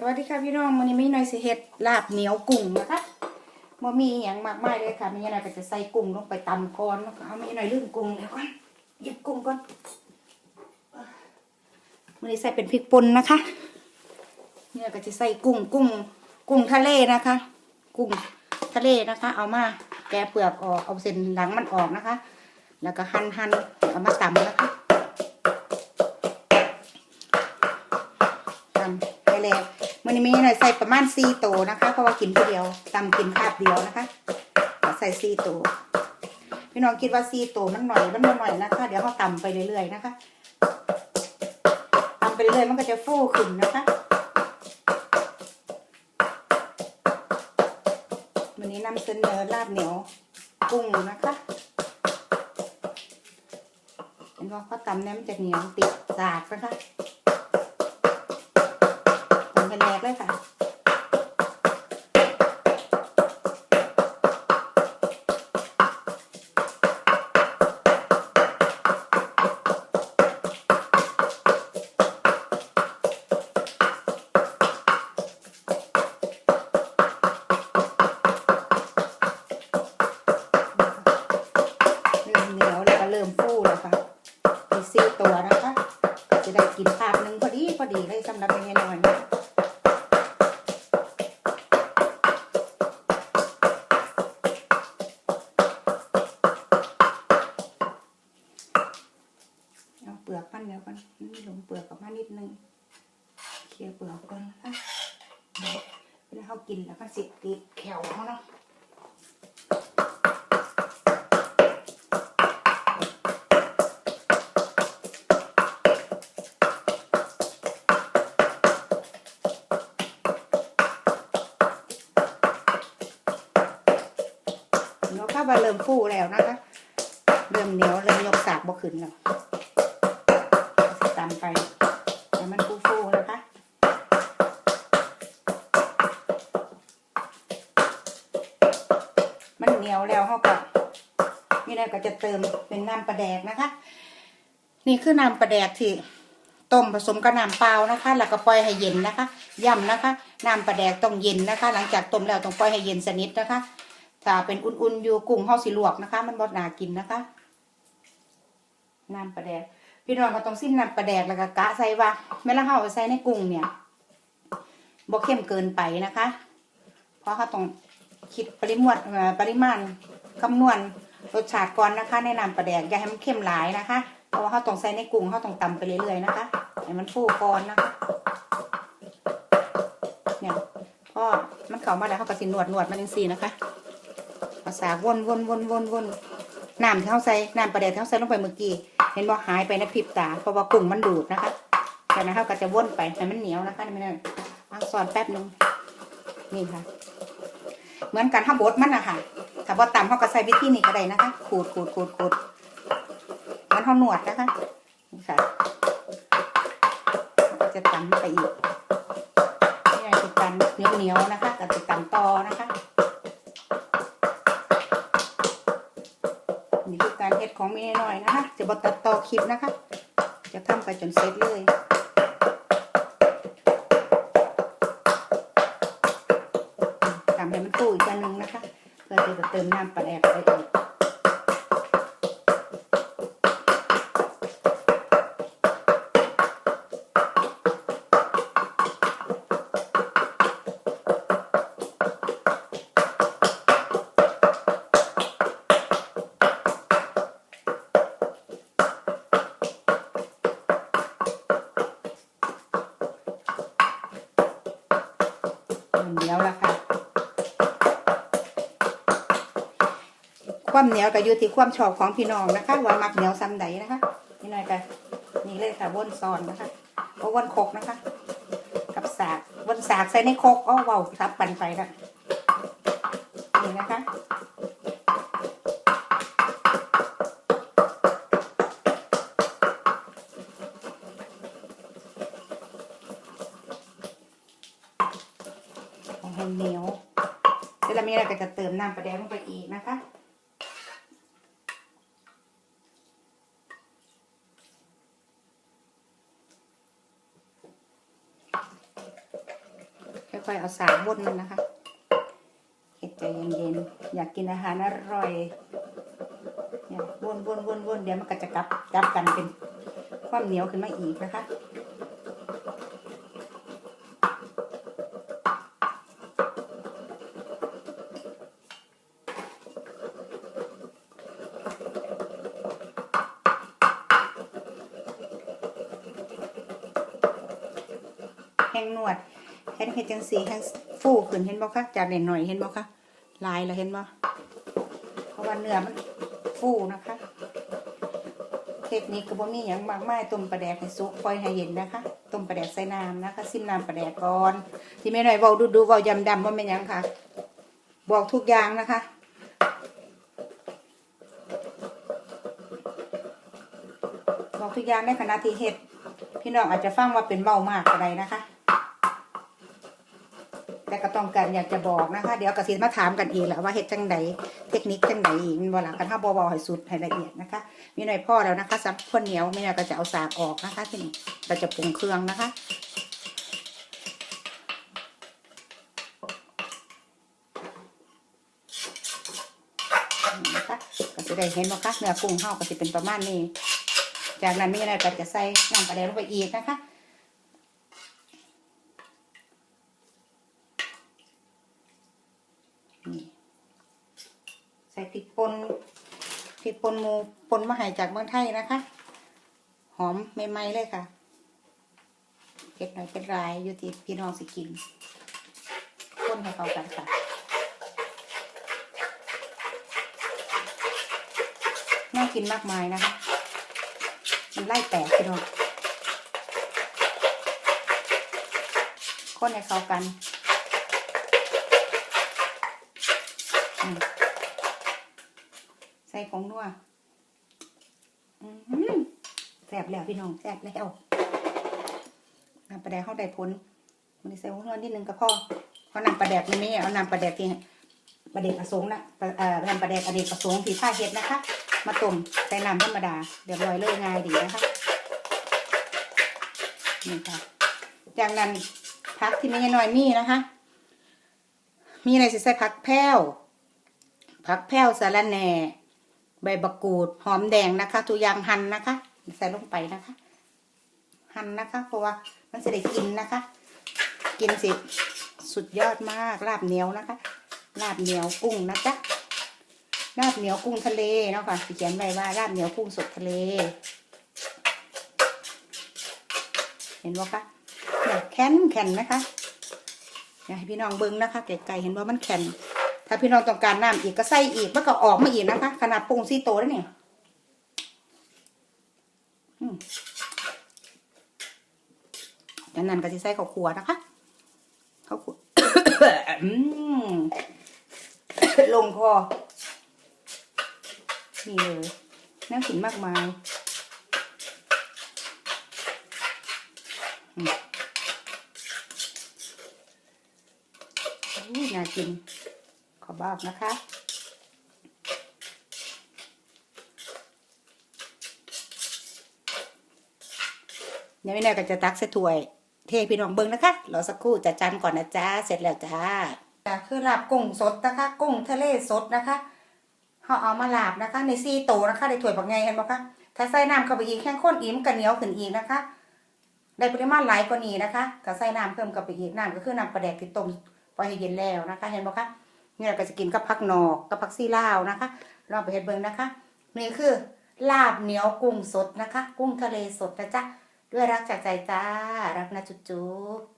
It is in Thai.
สวัสดีค่ะพี่น้องวันนี้ไม่น้อยสิเฮ็ดลาบเหนียวกุ้งนะคะบ่มีอหย่างมากมายเลยค่ะมีอะไรก็จะใส่กุ้งลงไปตำก่อนแล้วก็เอาไม่น้อยลืมกุ้งเดี๋ยวก่อนหยิบกุ้งก่อนวันนี้ใส่เป็นพริกป่นนะคะเนี่ยก็จะใส่กุ้งกุ้ง กุ้งทะเลนะคะ กุ้งทะเลนะคะ เอามาแกะเปลือกออกเอาเส้นหลังมันออกนะคะ แล้วก็หั่นหั่นเอามาตำนะคะตำไปแล้ว มันนี้มีหน่อยใส่ประมาณสี่โตนะคะ เพราะว่ากินผู้เดียวตำกินคาบเดียวนะคะใส่สี่โตพี่น้องคิดว่าสี่โตมันหน่อยมันบ่หน่อยนะคะ เดี๋ยวเขาตำไปเรื่อยๆนะคะตำไปเรื่อยๆมันก็จะฟูขึ้นนะคะวันนี้นำเสนอลาบเหนียวกุ้งนะคะเห็นว่าเขาตำเนี่ยมันจะเหนียวติดสากนะคะำเป็นแรกเลยค่ะ เริ่มเหนียวแล้วก็เริ่มฟูแล้วค่ะมีสี่ตัวนะคะ จะได้กินภาพหนึ่งพอดีพอดีเลยสำหรับเมนูนี้เอา ลียเปลือกก่อนนะคะเวลาเขากินแล้วก็สิติดแขวเขาเนาะเนาะข้าวบาเริ่มฟูแล้วนะคะ เริ่มเหนียวเริ่มยกสากบ่ขึ้นแล้ว มันเหนียวแล้วเขาก็นี่นะก็จะเติมเป็นน้ำปลาแดกนะคะ นี่คือน้ำปลาแดกที่ต้มผสมกับน้ำเปล่านะคะ แล้วก็ปล่อยให้เย็นนะคะย่ำนะคะน้ำปลาแดกต้องเย็นนะคะ หลังจากต้มแล้วต้องปล่อยให้เย็นสนิทนะคะ ถ้าเป็นอุ่นๆอยู่กุ้งเฮาสิลวกนะคะ มันบ่น่ากินนะคะน้ำปลาแดกพี่น้องก็ต้องซิมน้ำปลาแดกแล้วก็กะใส่ว่าเวลาเฮาเอาไปใส่ในกุ้งเนี่ยบ่เข้มเกินไปนะคะ เพราะเขาต้อง คิดปริมวดปริมาณคำนวณรสชาติก่อนนะคะในะนำปลาแดกอย่าให้มันเข้มหลายนะคะ เพราะว่าเขาต้องใส่ในกุ้งเขาต้องตำไปเรื่อยๆนะคะให้มันฟูก่อนนะคะเนี่ยพอมันเข้ามาแล้วเขาก็สินวดนวดมันจังซี่นะคะเอาสาวนวนวนวนวนน้ำที่เขาใส่น้ำปลาแดกที่เขาใส่ลงไปเมื่อกี้เห็นว่าหายไปนพริบตาเพราะว่ากุ้งมันดูดนะคะจากนั้นเขาก็จะวนไปให้มันเหนียวนะคะนี่ไม่ได้อังซอนแป๊บนึงนี่ค่ะ เหมือนกันข้าบดมันนะคะถ้าว่าตำเขาก็ใส่วิธีนี้ก็ได้นะคะ ขูดขูดขูดขูดเหมันเขาหนวดนะคะนี่ค่ะจะตำไปอีกนี่ไงติดกันเหนียวเหนียวๆนะคะกับติดตำต่อนะคะนี่คือการเฮ็ดของเมย์หน่อยนะคะ จะบดตัดต่อคลิปนะคะ จะทำไปจนเสร็จเลย เติมน้ำปลาแดกไปอีก ความเหนียวก็อยู่ที่ความชอบของพี่น้องนะคะว่ามักเหนียวซ้ำใดนะคะนี่หน่อยกันนี่เลยค่ะวนซอนนะคะก็วนโคกนะคะ กับสากวนสากใส่ในโคกก็เว้าทับปันไปนะนี่นะคะของให้เหนียวเดี๋ยวเรามีอะไรก็จะเติมน้ำปลาแดงลงไปอีกนะคะ ค่อยเอาสากบนมันนะคะเฮ็ดใจเย็นๆอยากกินอาหารอร่อยอยากวนวนวนวนเดี๋ยวมันก็จะกลับกลับกันเป็นความเหนียวขึ้นมาอีกนะคะแห้งนวด เห็นเห็ดจังสีแห้งฟูขึ้นเห็นบ่คะจากเด่นหน่อยเห็นบ่คะลายแล้วเห็นบ่เพราะว่าเนื้อมันฟูนะคะ เทคนิคก็บ่มีอย่างมากมายต้มปลาแดกให้สุกปล่อยให้เย็นนะคะต้มปลาแดกใส่น้ำนะคะซิมน้ำปลาแดกก่อนที่แม่หน่อยเว้าดูดูๆเว้ายำดำว่าเป็นยังค่ะ บอกทุกอย่างนะคะบอกทุกอย่างในขณะที่เฮ็ดพี่น้องอาจจะฟังว่าเป็นเบามากอะไรนะคะ แต่ก็ต้องการอยากจะบอกนะคะ เดี๋ยวกสิมาถามกันเอีกแหละว่าเฮ็ดจังใดเทคนิคจังใดอีกมันบ่ล่ะกันถ้าบ่เบาให้สุดให้ละเอียดนะคะ มีหน่อยพ่อแล้วนะคะสับข้าวเหนียวไม่น่อยก็จะเอาสากออกนะคะทีนี้เราจะปรุงเครื่องนะคะก็จะได้เห็นว่าคะเนื้อกุ้งเฮาก็จะเป็นประมาณนี้ จากนั้นไม่นาก็จะใส่น้ำปลาแดงลงไปอีกนะคะ นี่ใส่พริกป่นพริก ปนมูปนมาหายจากเมืองไทยนะคะ หอมใหม่ๆเลยค่ะเผ็ดหน่อยเป็นรายอยู่ที่พี่น้องสิกินปนให้เข้ากันค่ะน่ากินมากมายนะคะมันไล่แตกพี่น้องคนให้เข้ากันอืม ใส่ผงนัวแซ่บแล้วพี่น้องแซ่บแล้วน้ำปลาแดกเข้าได้ผลมันใส่ผงนัวนิดนึงก็พอเพราะน้ำปลาแดกนี่ไม่เอาน้ำปลาแดกที่ปลาเด็กประสงค์นะเอ่อน้ำปลาแดกอเนกประสงค์ที่ผ้าเห็ดนะคะ มาต้มใส่น้ำธรรมดาเดี๋ยวลอยเลยง่ายดีนะคะนี่ค่ะจากนั้นพักที่ไม่น้อยมีนะคะ มีอะไรสิใส่ผักแพ้วผักแพ้วสาระแหน่ ใบบักกูดหอมแดงนะคะทุกอย่างหั่นนะคะ ใส่ลงไปนะคะ หั่นนะคะเพราะว่ามันจะได้กินนะคะ กินสิสุดยอดมากลาบเหนียวนะคะลาบเหนียวกุ้งนะจ๊ะลาบเหนียวกุ้งทะเลเนาะค่ะเขียนไว้ว่าลาบเหนียวกุ้งสดทะเล เห็นบ่คะเนี่ยแข็งแข็งนะคะอยากให้พี่น้องเบิ้งนะคะไก่ๆเห็นว่ามันแข็ง ถ้าพี่น้องต้องการน้ำอีกก็ใส่อีกมันก็ออกมาอีกนะคะ ขนาดปรุงซีโตแล้วเนี่ยอืมจากนั้นก็จะใส่ข้าวขัวนะคะข้าวขัวลงคอนี่เลยน่ากินมากมายน่ากิน อบอกนะคะ เดี๋ยวไม่นานก็จะตักใส่ถ้วย เทพี่น้องเบิ้งนะคะรอสักครู่จะจานก่อนนะจ้าเสร็จแล้วจ้าจ้าคือลาบกุ้งสดนะคะ กุ้งทะเลสดนะคะเขาเอามาลาบนะคะ ในซีโตนะคะในถ้วยบักไงเห็นบ่คะถ้าใส่น้ำเข้าไปอีกแข้งข้นอิ่มกันเหนียวขึ้นอีกนะคะได้ปริมาณหลายกว่านี้นะคะถ้าใส่น้ำเพิ่มเข้าไปอีกน้ำก็คือน้ำปลาแดกที่ต้มปล่อยให้เย็นแล้วนะคะ เห็นบ่คะ เนี่ยก็จะกินกับผักหนอกกับผักซีลาวนะคะลองไปเห็ดเบิ่งนะคะ นี่คือลาบเหนียวกุ้งสดนะคะ กุ้งทะเลสดนะจ๊ะด้วยรักจากใจจ้า รักนะจุ๊บ